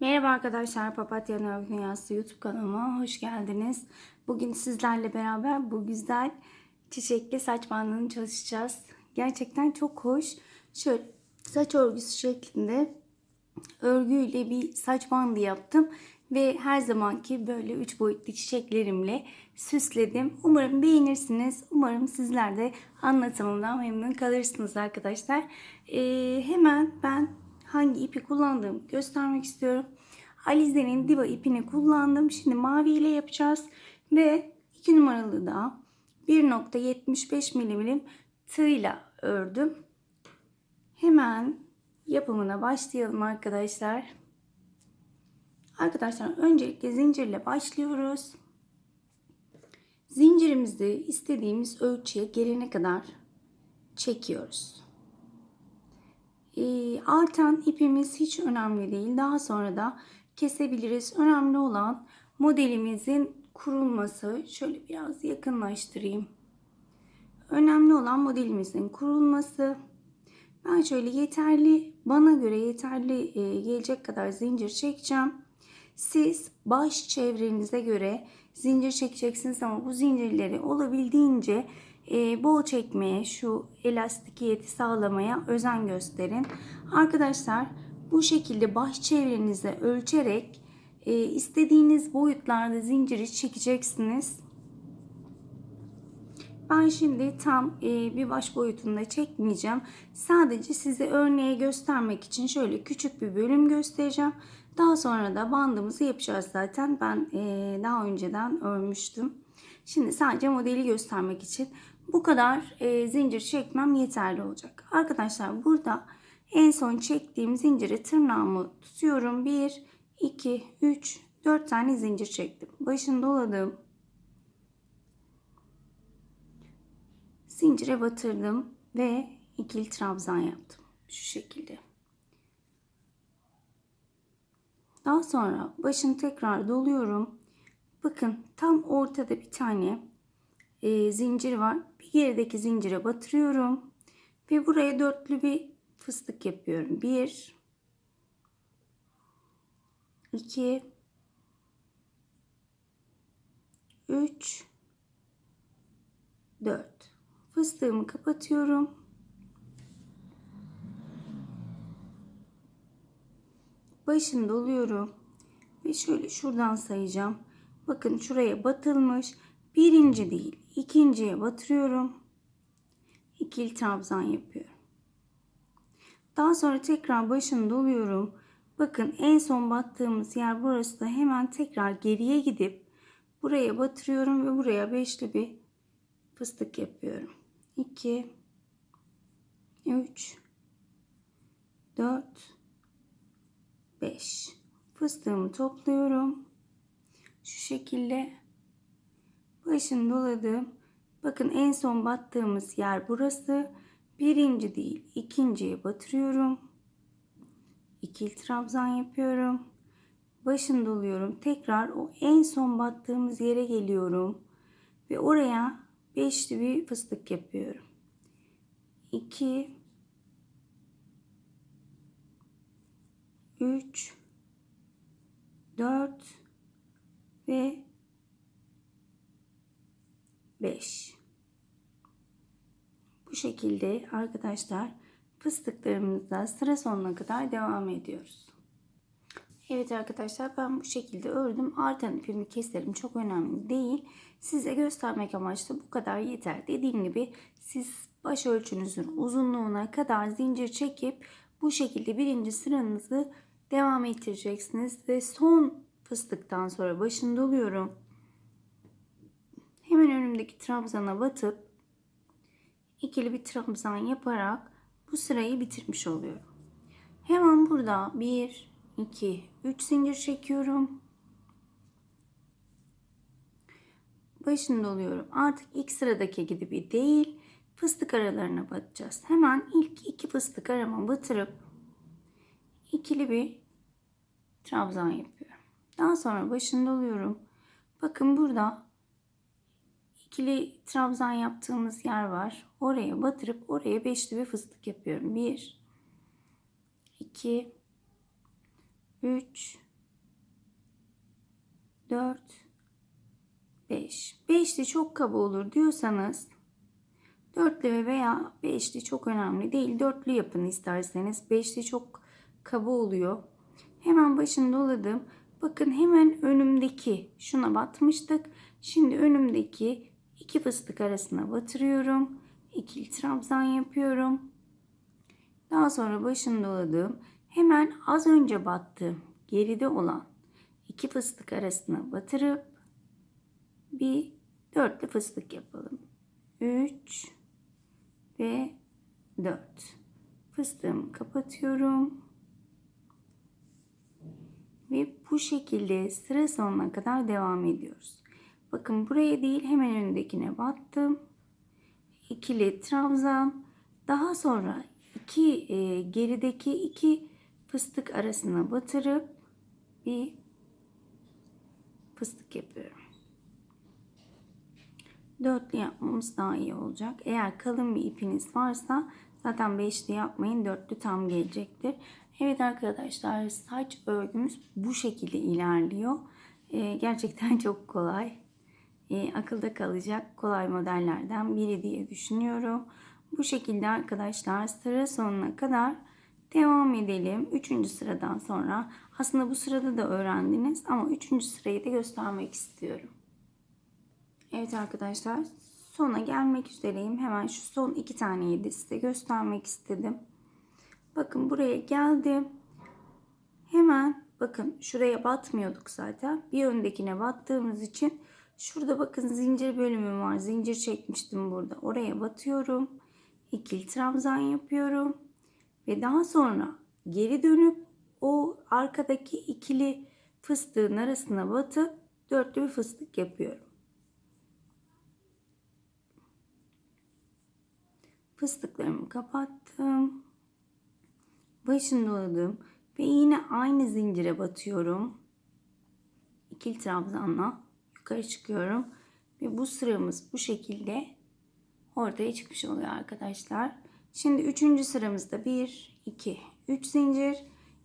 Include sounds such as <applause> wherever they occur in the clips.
Merhaba arkadaşlar, Papatya Nörg Dünyası YouTube kanalıma hoş geldiniz. Bugün sizlerle beraber bu güzel çiçekli saç bandını çalışacağız. Gerçekten çok hoş. Şöyle saç örgüsü şeklinde örgüyle bir saç bandı yaptım. Ve her zamanki böyle üç boyutlu çiçeklerimle süsledim. Umarım beğenirsiniz. Umarım sizler de anlatımımdan memnun kalırsınız arkadaşlar. Ee, hemen ben hangi ipi kullandığımı göstermek istiyorum. Alize'nin Diva ipini kullandım. Şimdi mavi ile yapacağız. Ve 2 numaralı da 1.75 milim tığla ördüm. Hemen yapımına başlayalım arkadaşlar. Arkadaşlar öncelikle zincirle başlıyoruz. Zincirimizi istediğimiz ölçüye gelene kadar çekiyoruz. E, artan ipimiz hiç önemli değil. Daha sonra da kesebiliriz. Önemli olan modelimizin kurulması. Şöyle biraz yakınlaştırayım. Önemli olan modelimizin kurulması. Ben şöyle yeterli, bana göre yeterli e, gelecek kadar zincir çekeceğim. Siz baş çevrenize göre zincir çekeceksiniz ama bu zincirleri olabildiğince e, bol çekmeye, şu elastikiyeti sağlamaya özen gösterin. Arkadaşlar bu şekilde baş çevrenize ölçerek e, istediğiniz boyutlarda zinciri çekeceksiniz. Ben şimdi tam e, bir baş boyutunda çekmeyeceğim. Sadece size örneğe göstermek için şöyle küçük bir bölüm göstereceğim. Daha sonra da bandımızı yapacağız zaten. Ben e, daha önceden örmüştüm. Şimdi sadece modeli göstermek için bu kadar e, zincir çekmem yeterli olacak. Arkadaşlar burada en son çektiğim zinciri tırnağımı tutuyorum. 1, 2, 3, 4 tane zincir çektim. Başını doladım. Zincire batırdım ve ikili trabzan yaptım. Şu şekilde. Daha sonra başını tekrar doluyorum. Bakın tam ortada bir tane e, zincir var. Bir gerideki zincire batırıyorum. Ve buraya dörtlü bir fıstık yapıyorum. Bir, iki, üç, dört. Fıstığımı kapatıyorum. Başını doluyorum. Ve şöyle şuradan sayacağım. Bakın şuraya batılmış. Birinci değil, ikinciye batırıyorum. İkili trabzan yapıyorum. Daha sonra tekrar başını doluyorum. Bakın en son battığımız yer burası da hemen tekrar geriye gidip buraya batırıyorum ve buraya beşli bir fıstık yapıyorum. 2 3 4 5 fıstığımı topluyorum. Şu şekilde başını doladım. Bakın en son battığımız yer burası. Birinci değil ikinciye batırıyorum. İkili trabzan yapıyorum. Başını doluyorum. Tekrar o en son battığımız yere geliyorum. Ve oraya beşli bir fıstık yapıyorum. 2 3 4 ve 5 bu şekilde arkadaşlar fıstıklarımızda sıra sonuna kadar devam ediyoruz. Evet arkadaşlar ben bu şekilde ördüm. Artan ipimi keserim. Çok önemli değil. Size göstermek amaçlı bu kadar yeter. Dediğim gibi siz baş ölçünüzün uzunluğuna kadar zincir çekip bu şekilde birinci sıranızı devam ettireceksiniz. Ve son fıstıktan sonra başını doluyorum. Hemen önümdeki trabzana batıp ikili bir trabzan yaparak bu sırayı bitirmiş oluyorum. Hemen burada 1, 2, 3 zincir çekiyorum. Başını doluyorum. Artık ilk sıradaki gibi değil fıstık aralarına batacağız. Hemen ilk iki fıstık arama batırıp ikili bir trabzan yapıyorum. Daha sonra başını doluyorum. Bakın burada ikili trabzan yaptığımız yer var. Oraya batırıp oraya beşli bir fıstık yapıyorum. 1 2 3 4 5. 5'li çok kaba olur diyorsanız dörtlü veya beşli çok önemli değil. Dörtlü yapın isterseniz. Beşli çok kaba oluyor. Hemen başını doladım. Bakın hemen önümdeki şuna batmıştık. Şimdi önümdeki iki fıstık arasına batırıyorum. İkili trabzan yapıyorum. Daha sonra başını doladım. Hemen az önce battığım geride olan iki fıstık arasına batırıp bir dörtlü fıstık yapalım. 3 ve 4. Fıstığımı kapatıyorum. Ve bu şekilde sıra sonuna kadar devam ediyoruz. Bakın buraya değil hemen önündekine battım. İkili trabzan. Daha sonra iki e, gerideki iki fıstık arasına batırıp bir fıstık yapıyorum. Dörtlü yapmamız daha iyi olacak. Eğer kalın bir ipiniz varsa zaten beşli yapmayın. Dörtlü tam gelecektir. Evet arkadaşlar saç örgümüz bu şekilde ilerliyor. Ee, gerçekten <laughs> çok kolay. Ee, akılda kalacak kolay modellerden biri diye düşünüyorum. Bu şekilde arkadaşlar sıra sonuna kadar devam edelim. Üçüncü sıradan sonra aslında bu sırada da öğrendiniz ama üçüncü sırayı da göstermek istiyorum. Evet arkadaşlar sona gelmek üzereyim. Hemen şu son iki taneyi de size göstermek istedim. Bakın buraya geldim. Hemen bakın şuraya batmıyorduk zaten. Bir öndekine battığımız için şurada bakın zincir bölümü var. Zincir çekmiştim burada. Oraya batıyorum. İkili trabzan yapıyorum. Ve daha sonra geri dönüp o arkadaki ikili fıstığın arasına batıp dörtlü bir fıstık yapıyorum. Fıstıklarımı kapattım. Başını doladım ve yine aynı zincire batıyorum. İkili trabzanla yukarı çıkıyorum ve bu sıramız bu şekilde ortaya çıkmış oluyor arkadaşlar. Şimdi üçüncü sıramızda 1, 2, 3 zincir.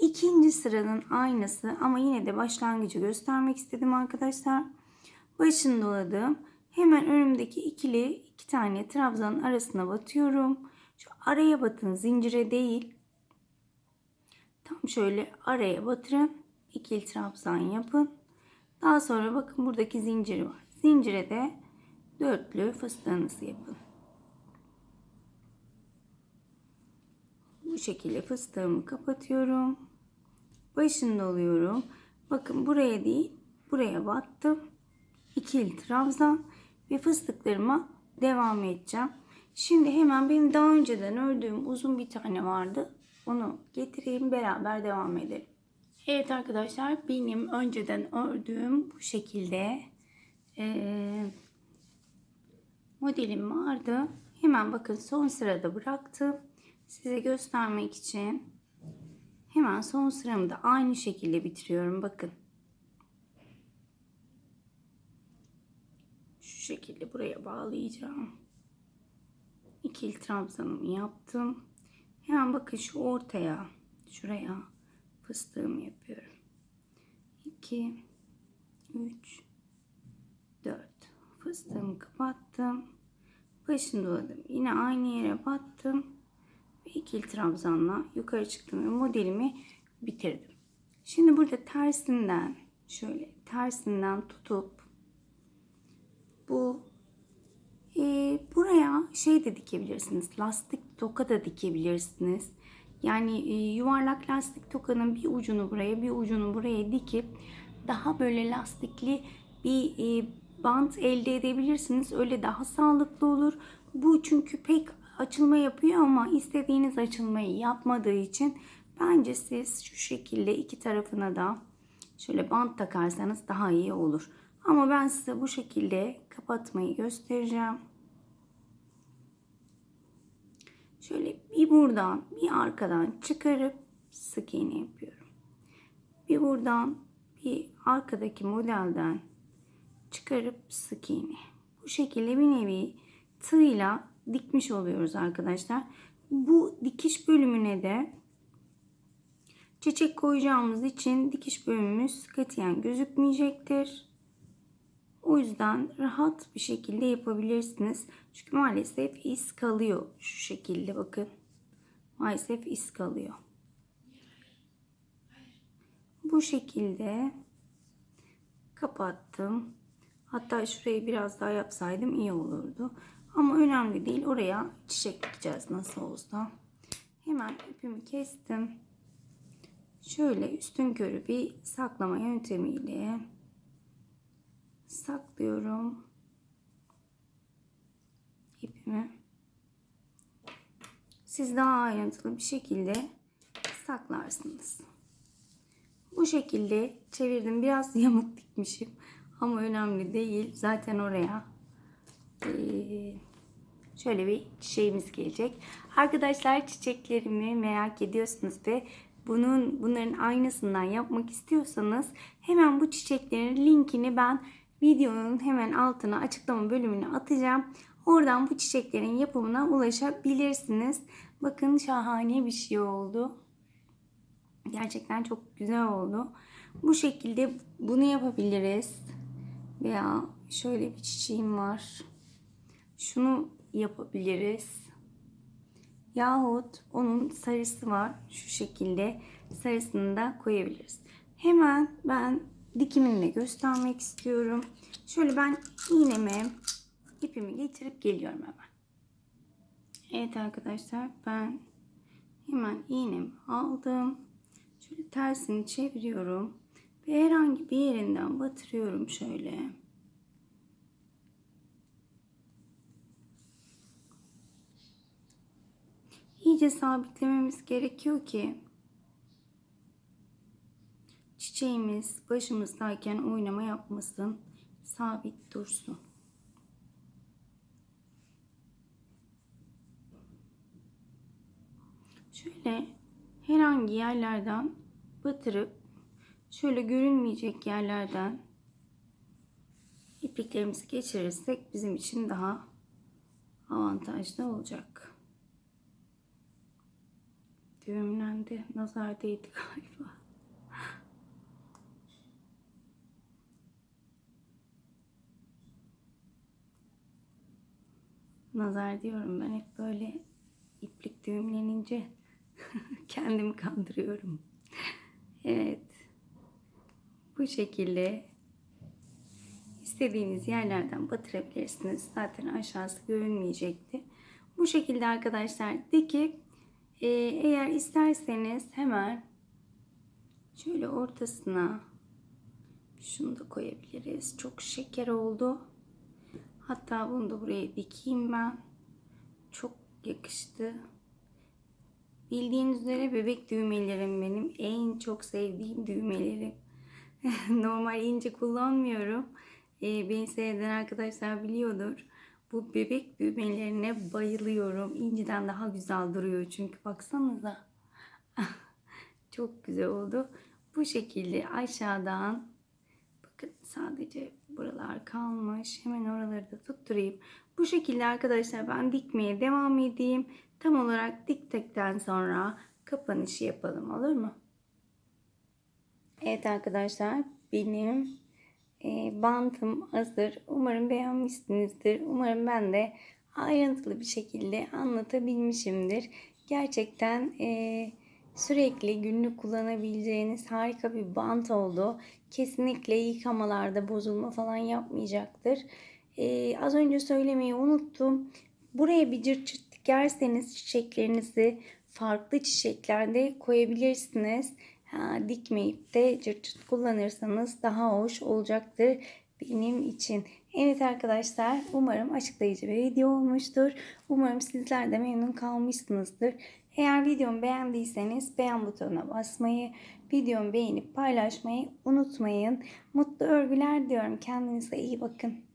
İkinci sıranın aynısı ama yine de başlangıcı göstermek istedim arkadaşlar. Başını doladım. Hemen önümdeki ikili iki tane trabzanın arasına batıyorum. Şu araya batın zincire değil. Tam şöyle araya batırın. İkili trabzan yapın. Daha sonra bakın buradaki zincir var. Zincire de dörtlü fıstığınızı yapın. Bu şekilde fıstığımı kapatıyorum. Başını doluyorum. Bakın buraya değil buraya battım. İkili trabzan ve fıstıklarıma devam edeceğim. Şimdi hemen benim daha önceden ördüğüm uzun bir tane vardı. Onu getireyim beraber devam edelim. Evet arkadaşlar benim önceden ördüğüm bu şekilde ee, modelim vardı. Hemen bakın son sırada bıraktım. Size göstermek için hemen son sıramı da aynı şekilde bitiriyorum. Bakın. Şu şekilde buraya bağlayacağım. İkili trabzanımı yaptım. Hemen bakın şu ortaya, şuraya fıstığımı yapıyorum. 2 3 4 fıstığımı kapattım. Başını doladım. Yine aynı yere battım. Ve ikili trabzanla yukarı çıktım ve modelimi bitirdim. Şimdi burada tersinden şöyle tersinden tutup bu e, şey de dikebilirsiniz. Lastik toka da dikebilirsiniz. Yani e, yuvarlak lastik tokanın bir ucunu buraya bir ucunu buraya dikip daha böyle lastikli bir e, bant elde edebilirsiniz. Öyle daha sağlıklı olur. Bu çünkü pek açılma yapıyor ama istediğiniz açılmayı yapmadığı için bence siz şu şekilde iki tarafına da şöyle bant takarsanız daha iyi olur. Ama ben size bu şekilde kapatmayı göstereceğim. Şöyle bir buradan bir arkadan çıkarıp sık iğne yapıyorum. Bir buradan bir arkadaki modelden çıkarıp sık iğne. Bu şekilde bir nevi tığla dikmiş oluyoruz arkadaşlar. Bu dikiş bölümüne de çiçek koyacağımız için dikiş bölümümüz katiyen gözükmeyecektir. O yüzden rahat bir şekilde yapabilirsiniz. Çünkü maalesef iz kalıyor şu şekilde bakın. Maalesef iz kalıyor. Bu şekilde kapattım. Hatta şurayı biraz daha yapsaydım iyi olurdu. Ama önemli değil. Oraya çiçek dikeceğiz nasıl olsa. Hemen ipimi kestim. Şöyle üstün körü bir saklama yöntemiyle saklıyorum ipimi. Siz daha ayrıntılı bir şekilde saklarsınız. Bu şekilde çevirdim. Biraz <laughs> yamuk dikmişim. Ama önemli değil. Zaten oraya şöyle bir çiçeğimiz gelecek. Arkadaşlar çiçeklerimi merak ediyorsunuz ve bunun bunların aynısından yapmak istiyorsanız hemen bu çiçeklerin linkini ben videonun hemen altına açıklama bölümüne atacağım. Oradan bu çiçeklerin yapımına ulaşabilirsiniz. Bakın şahane bir şey oldu. Gerçekten çok güzel oldu. Bu şekilde bunu yapabiliriz. Veya şöyle bir çiçeğim var. Şunu yapabiliriz. Yahut onun sarısı var. Şu şekilde sarısını da koyabiliriz. Hemen ben dikimini göstermek istiyorum. Şöyle ben iğnemi, ipimi getirip geliyorum hemen. Evet arkadaşlar ben hemen iğnemi aldım. Şöyle tersini çeviriyorum. Ve herhangi bir yerinden batırıyorum şöyle. İyice sabitlememiz gerekiyor ki çiçeğimiz başımızdayken oynama yapmasın. Sabit dursun. Şöyle herhangi yerlerden batırıp şöyle görünmeyecek yerlerden ipliklerimizi geçirirsek bizim için daha avantajlı olacak. Düğümlendi. Nazar değdi galiba. Nazar diyorum ben hep böyle iplik düğümlenince <laughs> kendimi kandırıyorum. Evet. Bu şekilde istediğiniz yerlerden batırabilirsiniz. Zaten aşağısı görünmeyecekti. Bu şekilde arkadaşlar dikip e, eğer isterseniz hemen şöyle ortasına şunu da koyabiliriz. Çok şeker oldu. Hatta bunu da buraya dikeyim ben. Çok yakıştı. Bildiğiniz üzere bebek düğmelerim benim en çok sevdiğim düğmelerim. <laughs> Normal ince kullanmıyorum. Ee, beni seyreden arkadaşlar biliyordur. Bu bebek düğmelerine bayılıyorum. İnciden daha güzel duruyor çünkü baksanıza. <laughs> çok güzel oldu. Bu şekilde aşağıdan bakın sadece buralar kalmış. Hemen oraları da tutturayım. Bu şekilde arkadaşlar ben dikmeye devam edeyim. Tam olarak diktikten sonra kapanışı yapalım olur mu? Evet arkadaşlar benim e, bantım hazır. Umarım beğenmişsinizdir. Umarım ben de ayrıntılı bir şekilde anlatabilmişimdir. Gerçekten e, sürekli günlük kullanabileceğiniz harika bir bant oldu. Kesinlikle yıkamalarda bozulma falan yapmayacaktır. E, az önce söylemeyi unuttum. Buraya bir cırt cırt dikerseniz çiçeklerinizi farklı çiçeklerde koyabilirsiniz. Ha, dikmeyip de cırt cırt kullanırsanız daha hoş olacaktır benim için. Evet arkadaşlar umarım açıklayıcı bir video olmuştur. Umarım sizler de memnun kalmışsınızdır. Eğer videomu beğendiyseniz beğen butonuna basmayı, videomu beğenip paylaşmayı unutmayın. Mutlu örgüler diyorum. Kendinize iyi bakın.